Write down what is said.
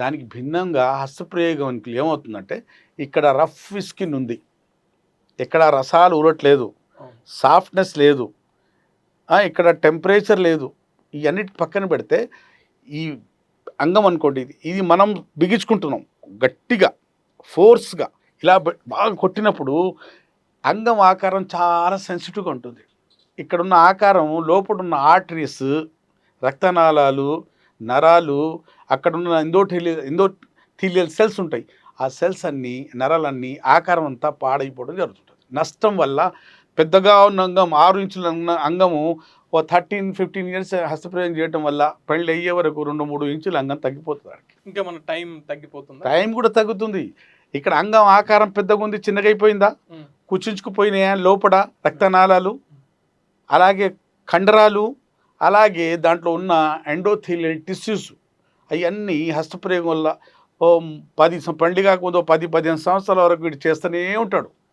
దానికి భిన్నంగా హస్తప్రయోగానికి ఏమవుతుందంటే ఇక్కడ రఫ్ స్కిన్ ఉంది. ఇక్కడ రసాలు ఊరట్లేదు. సాఫ్ట్నెస్ లేదు. ఇక్కడ టెంపరేచర్ లేదు. ఇవన్నిటి పక్కన పెడితే ఈ అంగం అనుకోండి ఇది ఇది మనం బిగించుకుంటున్నాం గట్టిగా ఫోర్స్గా ఇలా బాగా కొట్టినప్పుడు అంగం ఆకారం చాలా సెన్సిటివ్గా ఉంటుంది. ఇక్కడున్న ఆకారం లోపడున్న ఆర్టరీస్ రక్తనాళాలు నరాలు అక్కడున్న ఎందోటీలియల్ ఎందోథీలియల్ సెల్స్ ఉంటాయి. ఆ సెల్స్ అన్నీ నరాలన్నీ ఆకారం అంతా పాడైపోవడం జరుగుతుంటుంది. నష్టం వల్ల పెద్దగా ఉన్న అంగం ఆరు ఇంచుల ఉన్న అంగము ఓ థర్టీన్ ఫిఫ్టీన్ ఇయర్స్ హస్తప్రయోగం చేయడం వల్ల పెళ్ళి అయ్యే వరకు రెండు మూడు ఇంచుల అంగం తగ్గిపోతుంది ఇంకా మన టైం తగ్గిపోతుందా? టైం కూడా తగ్గుతుంది. ఇక్కడ అంగం ఆకారం పెద్దగా ఉంది చిన్నగా అయిపోయిందా ఉమ్. కుచించుకుపోయినాయా లోపల రక్తనాళాలు? అలాగే కండరాలు అలాగే దాంట్లో ఉన్న ఎండోథీలియల్ టిష్యూస్ అవన్నీ హస్తప్రయోగం వల్ల పది పండుగ ముందు పది పదిహేను సంవత్సరాల వరకు వీడు చేస్తూనే ఉంటాడు.